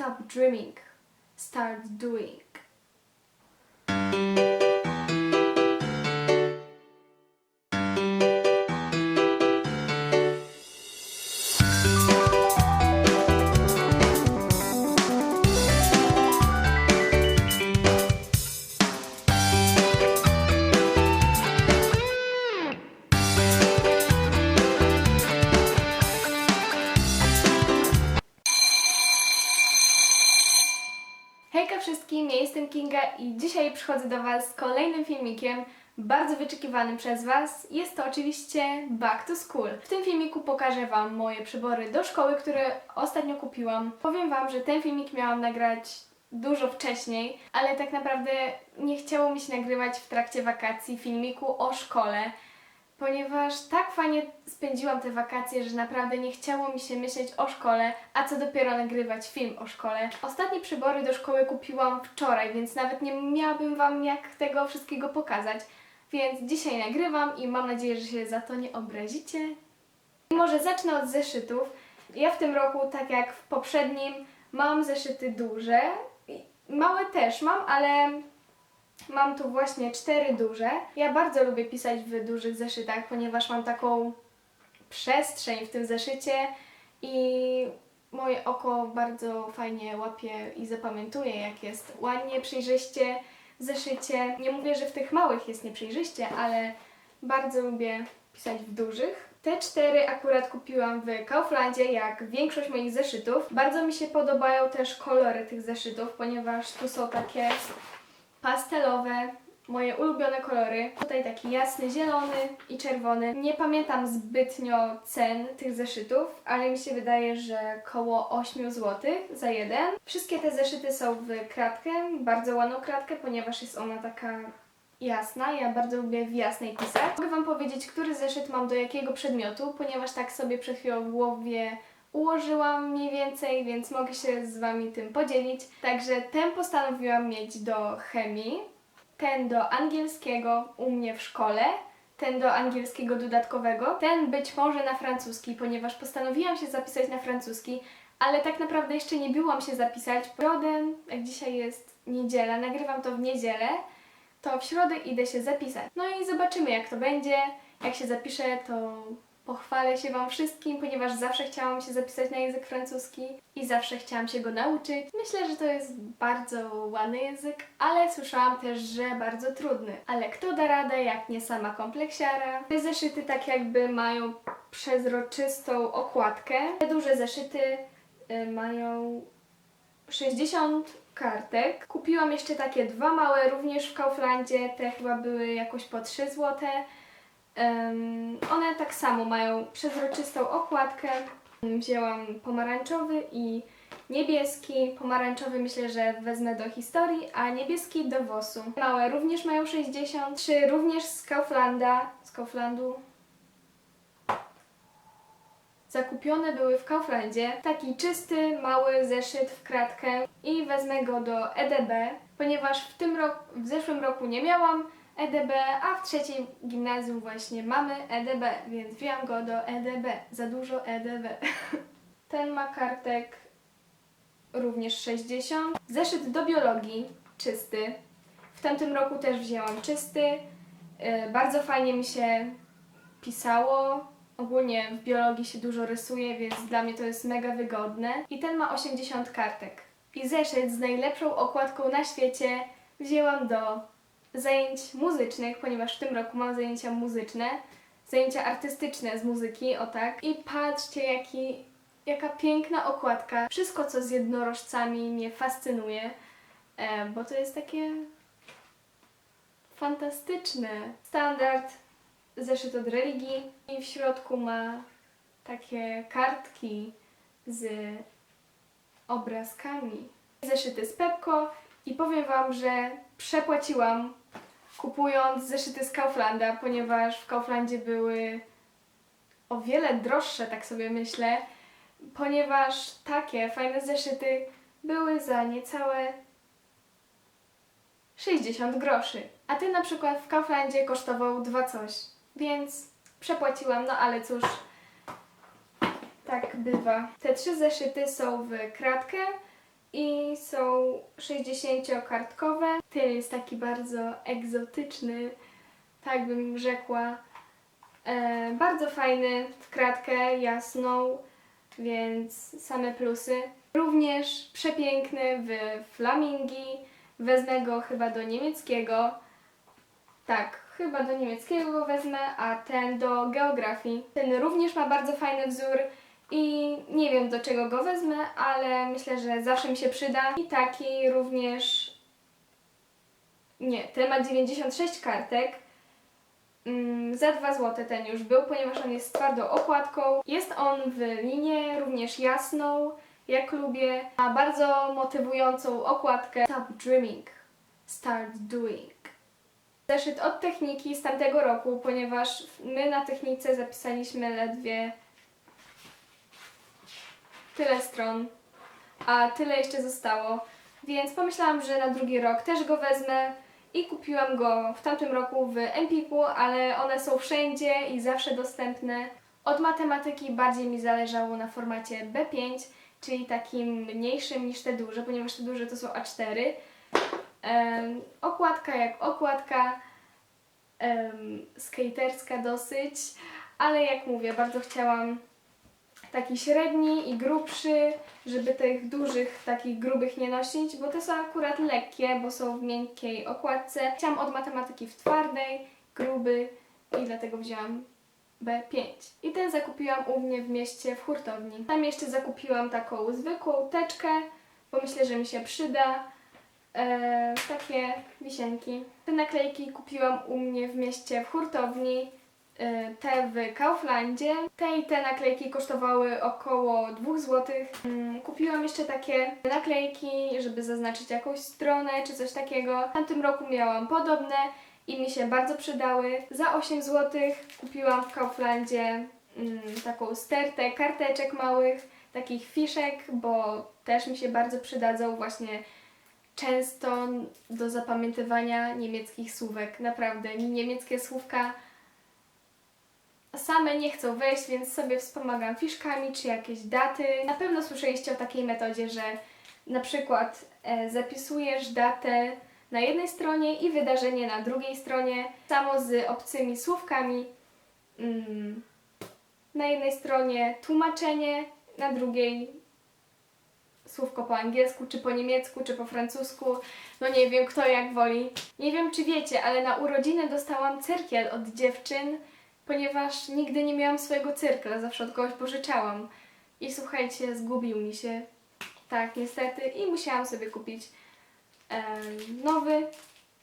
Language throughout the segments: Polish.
Stop dreaming. Start doing. Kinga i dzisiaj przychodzę do Was z kolejnym filmikiem, bardzo wyczekiwanym przez Was. Jest to oczywiście Back to School. W tym filmiku pokażę Wam moje przybory do szkoły, które ostatnio kupiłam. Powiem Wam, że ten filmik miałam nagrać dużo wcześniej, ale tak naprawdę nie chciało mi się nagrywać w trakcie wakacji filmiku o szkole, ponieważ tak fajnie spędziłam te wakacje, że naprawdę nie chciało mi się myśleć o szkole, a co dopiero nagrywać film o szkole. Ostatnie przybory do szkoły kupiłam wczoraj, więc nawet nie miałabym Wam jak tego wszystkiego pokazać. Więc dzisiaj nagrywam i mam nadzieję, że się za to nie obrazicie. Może zacznę od zeszytów. Ja w tym roku, tak jak w poprzednim, mam zeszyty duże. Małe też mam, ale Mam tu właśnie cztery duże. Ja bardzo lubię pisać w dużych zeszytach, ponieważ mam taką przestrzeń w tym zeszycie i moje oko bardzo fajnie łapie i zapamiętuje, jak jest ładnie, przejrzyście w zeszycie. Nie mówię, że w tych małych jest nieprzejrzyście, ale bardzo lubię pisać w dużych. Te cztery akurat kupiłam w Kauflandzie, jak większość moich zeszytów. Bardzo mi się podobają też kolory tych zeszytów, ponieważ tu są takie pastelowe, moje ulubione kolory. Tutaj taki jasny zielony i czerwony. Nie pamiętam zbytnio cen tych zeszytów, ale mi się wydaje, że koło 8 zł za jeden. Wszystkie te zeszyty są w kratkę, bardzo ładną kratkę, ponieważ jest ona taka jasna. Ja bardzo lubię w jasnej pisać. Mogę Wam powiedzieć, który zeszyt mam do jakiego przedmiotu, ponieważ tak sobie przed chwilą w głowie ułożyłam mniej więcej, więc mogę się z Wami tym podzielić. Także ten postanowiłam mieć do chemii, ten do angielskiego u mnie w szkole, ten do angielskiego dodatkowego, ten być może na francuski, ponieważ postanowiłam się zapisać na francuski, ale tak naprawdę jeszcze nie byłam się zapisać. W środę, jak dzisiaj jest niedziela, nagrywam to w niedzielę, to w środę idę się zapisać. No i zobaczymy jak to będzie. Jak się zapiszę, to pochwalę się Wam wszystkim, ponieważ zawsze chciałam się zapisać na język francuski i zawsze chciałam się go nauczyć. Myślę, że to jest bardzo ładny język, ale słyszałam też, że bardzo trudny. Ale kto da radę, jak nie sama kompleksiara? Te zeszyty tak jakby mają przezroczystą okładkę. Te duże zeszyty y, mają 60 kartek. Kupiłam jeszcze takie dwa małe, również w Kauflandzie. Te chyba były jakoś po 3 zł. One tak samo mają przezroczystą okładkę. Wzięłam pomarańczowy i niebieski. Pomarańczowy myślę, że wezmę do historii, a niebieski do wosu. Małe również mają 60. Trzy również z Kauflanda. Z Kauflandu. Zakupione były w Kauflandzie. Taki czysty, mały zeszyt w kratkę i wezmę go do EDB, ponieważ w tym roku, w zeszłym roku nie miałam EDB, a w trzeciej gimnazjum właśnie mamy EDB, więc wziąłam go do EDB. Za dużo EDB. Ten ma kartek również 60. Zeszyt do biologii, czysty. W tamtym roku też wzięłam czysty. Yy, Bardzo fajnie mi się pisało. Ogólnie w biologii się dużo rysuje, więc dla mnie to jest mega wygodne. I ten ma 80 kartek. I zeszyt z najlepszą okładką na świecie wzięłam do zajęć muzycznych, ponieważ w tym roku mam zajęcia muzyczne, zajęcia artystyczne z muzyki, o tak. I patrzcie, jaki, jaka piękna okładka. Wszystko, co z jednorożcami mnie fascynuje, e, bo to jest takie fantastyczne. Standard zeszyt od religii i w środku ma takie kartki z obrazkami. Zeszyty z Pepko i powiem Wam, że przepłaciłam kupując zeszyty z Kauflanda, ponieważ w Kauflandzie były o wiele droższe, tak sobie myślę, ponieważ takie fajne zeszyty były za niecałe 60 groszy. A ty na przykład w Kauflandzie kosztował dwa coś, więc przepłaciłam, no ale cóż, tak bywa. Te trzy zeszyty są w kratkę i są 60-kartkowe. Tyl jest taki bardzo egzotyczny, tak bym rzekła. E, bardzo fajny, w kratkę jasną, więc same plusy. Również przepiękny w flamingi. Wezmę go chyba do niemieckiego. Tak, chyba do niemieckiego go wezmę, a ten do geografii. Ten również ma bardzo fajny wzór i nie wiem do czego go wezmę, ale myślę, że zawsze mi się przyda. I taki również. Nie, ten ma 96 kartek. Mm, Za 2 zł ten już był, ponieważ on jest z twardą okładką. Jest on w linie również jasną, jak lubię. Ma bardzo motywującą okładkę. Stop dreaming, start doing. Zeszyt od techniki z tamtego roku, ponieważ my na technice zapisaliśmy ledwie tyle stron, a tyle jeszcze zostało. Więc pomyślałam, że na drugi rok też go wezmę i kupiłam go w tamtym roku w Empiku, ale one są wszędzie i zawsze dostępne. Od matematyki bardziej mi zależało na formacie B5, czyli takim mniejszym niż te duże, ponieważ te duże to są A4. Em, okładka jak okładka, em, skaterska dosyć, ale jak mówię, bardzo chciałam taki średni i grubszy, żeby tych dużych, takich grubych nie nosić, bo te są akurat lekkie, bo są w miękkiej okładce. Chciałam od matematyki w twardej, gruby i dlatego wzięłam B5. I ten zakupiłam u mnie w mieście w hurtowni. Tam jeszcze zakupiłam taką zwykłą teczkę, bo myślę, że mi się przyda. E, takie wisienki. Te naklejki kupiłam u mnie w mieście w hurtowni. E, te w Kauflandzie. Te i te naklejki kosztowały około 2 zł. Mm, Kupiłam jeszcze takie naklejki, żeby zaznaczyć jakąś stronę czy coś takiego. W tamtym roku miałam podobne i mi się bardzo przydały. Za 8 zł kupiłam w Kauflandzie mm, taką stertę karteczek małych, takich fiszek, bo też mi się bardzo przydadzą właśnie często do zapamiętywania niemieckich słówek. Naprawdę, mi niemieckie słówka same nie chcą wejść, więc sobie wspomagam fiszkami czy jakieś daty. Na pewno słyszeliście o takiej metodzie, że na przykład e, zapisujesz datę na jednej stronie i wydarzenie na drugiej stronie, samo z obcymi słówkami. Mm, na jednej stronie tłumaczenie, na drugiej słówko po angielsku, czy po niemiecku, czy po francusku. No nie wiem, kto jak woli. Nie wiem, czy wiecie, ale na urodziny dostałam cyrkiel od dziewczyn, ponieważ nigdy nie miałam swojego cyrkla, zawsze od kogoś pożyczałam. I słuchajcie, zgubił mi się. Tak, niestety. I musiałam sobie kupić em, nowy,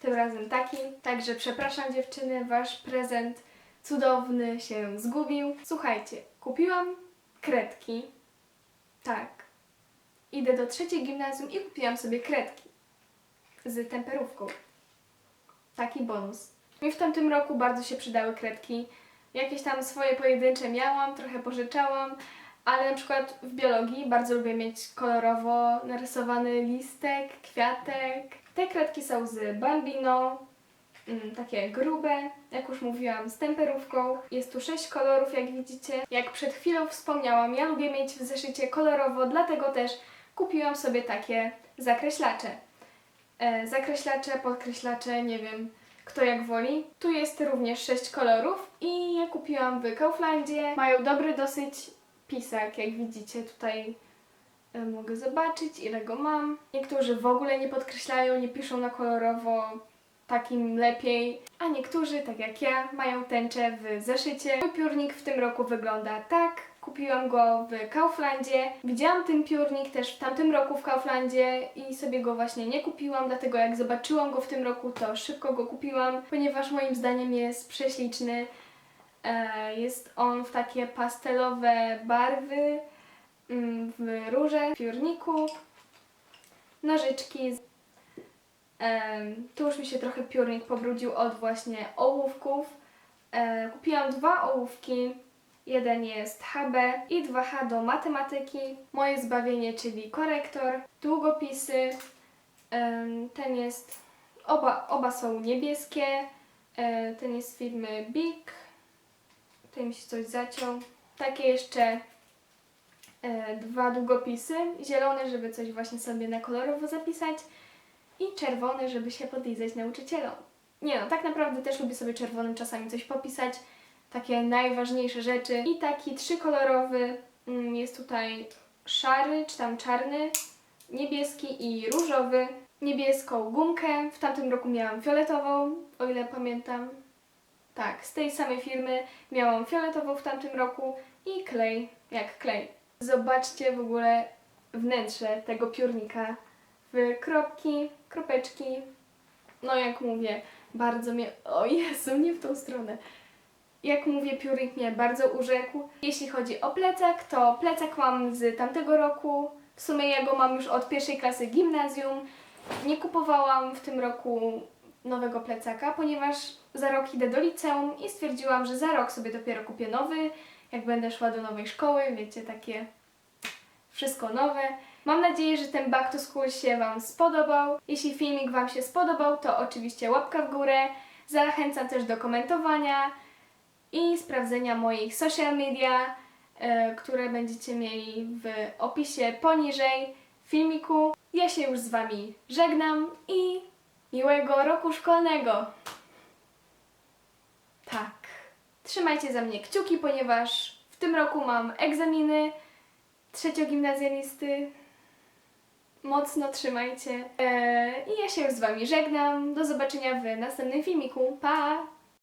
tym razem taki. Także przepraszam dziewczyny, wasz prezent cudowny się zgubił. Słuchajcie, kupiłam kredki. Tak. Idę do trzeciej gimnazjum i kupiłam sobie kredki z temperówką. Taki bonus. Mi w tamtym roku bardzo się przydały kredki. Jakieś tam swoje pojedyncze miałam, trochę pożyczałam, ale na przykład w biologii bardzo lubię mieć kolorowo narysowany listek, kwiatek. Te kredki są z Bambino, mm, takie grube, jak już mówiłam, z temperówką. Jest tu sześć kolorów, jak widzicie. Jak przed chwilą wspomniałam, ja lubię mieć w zeszycie kolorowo, dlatego też kupiłam sobie takie zakreślacze. E, zakreślacze, podkreślacze, nie wiem kto jak woli. Tu jest również sześć kolorów i je kupiłam w Kauflandzie. Mają dobry dosyć pisak, jak widzicie tutaj e, mogę zobaczyć ile go mam. Niektórzy w ogóle nie podkreślają, nie piszą na kolorowo, takim lepiej, a niektórzy, tak jak ja, mają tęczę w zeszycie. Mój piórnik w tym roku wygląda tak. Kupiłam go w Kauflandzie. Widziałam ten piórnik też w tamtym roku w Kauflandzie i sobie go właśnie nie kupiłam, dlatego jak zobaczyłam go w tym roku, to szybko go kupiłam, ponieważ moim zdaniem jest prześliczny. E, Jest on w takie pastelowe barwy, mm, w róże, w piórniku, nożyczki. Em, Tu już mi się trochę piórnik pobrudził od właśnie ołówków. E, Kupiłam dwa ołówki. Jeden jest HB i 2H do matematyki. Moje zbawienie, czyli korektor. Długopisy. Ten jest, oba, oba są niebieskie. E, Ten jest firmy Big. Tutaj mi się coś zaciął. Takie jeszcze e, dwa długopisy, zielony, żeby coś właśnie sobie na kolorowo zapisać i czerwony, żeby się podlizać nauczycielom. Nie no, tak naprawdę też lubię sobie czerwonym czasami coś popisać, takie najważniejsze rzeczy. I taki trzykolorowy mm, jest tutaj szary, czy tam czarny, niebieski i różowy. Niebieską gumkę, w tamtym roku miałam fioletową, o ile pamiętam. Tak, z tej samej firmy miałam fioletową w tamtym roku i klej, jak klej. Zobaczcie w ogóle wnętrze tego piórnika. W kropki, kropeczki. No jak mówię, bardzo mnie... O Jezu, nie w tą stronę. Jak mówię, piórnik mnie bardzo urzekł. Jeśli chodzi o plecak, to plecak mam z tamtego roku. W sumie ja go mam już od pierwszej klasy gimnazjum. Nie kupowałam w tym roku nowego plecaka, ponieważ za rok idę do liceum i stwierdziłam, że za rok sobie dopiero kupię nowy, jak będę szła do nowej szkoły, wiecie, takie wszystko nowe. Mam nadzieję, że ten Back to School się Wam spodobał. Jeśli filmik Wam się spodobał, to oczywiście łapka w górę. Zachęcam też do komentowania i sprawdzenia moich social media, e, które będziecie mieli w opisie poniżej filmiku. Ja się już z Wami żegnam i miłego roku szkolnego! Tak. Trzymajcie za mnie kciuki, ponieważ w tym roku mam egzaminy trzeciogimnazjalisty. Mocno trzymajcie. Eee, I ja się już z Wami żegnam. Do zobaczenia w następnym filmiku. Pa!